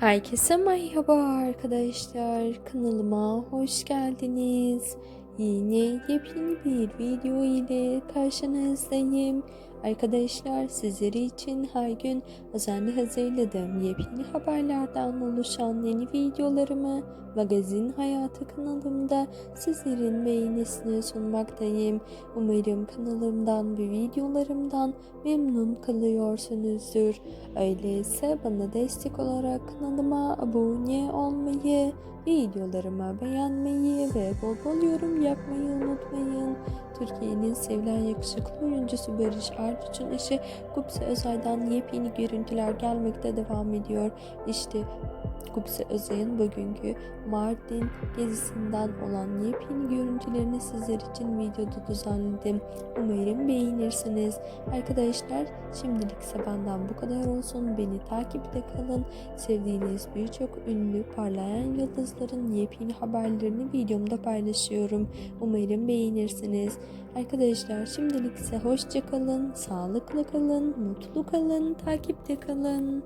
Herkese merhaba arkadaşlar. Kanalıma hoş geldiniz. Yine yepyeni bir video ile karşınızdayım. Arkadaşlar sizleri için her gün özenli hazırladığım yepyeni haberlerden oluşan yeni videolarımı Magazin Hayatı kanalımda sizlerin beğenisini sunmaktayım. Umarım kanalımdan ve videolarımdan memnun kalıyorsunuzdur. Öyleyse bana destek olarak kanalıma abone olmayı, videolarımı beğenmeyi ve bol bol yorum yapmayı unutmayın. Türkiye'nin sevilen yakışıklı oyuncusu Barış Arduç'un eşi Gupse Özay'dan yepyeni görüntüler gelmekte devam ediyor. İşte Gupse Özay'ın bugünkü Mardin gezisinden olan yepyeni görüntülerini sizler için videoda düzenledim. Umarım beğenirsiniz. Arkadaşlar şimdilik ise benden bu kadar olsun. Beni takipte kalın. Sevdiğiniz birçok ünlü parlayan yıldızların yepyeni haberlerini videomda paylaşıyorum. Umarım beğenirsiniz. Arkadaşlar şimdilik ise hoşça kalın, sağlıklı kalın, mutlu kalın, takipte kalın.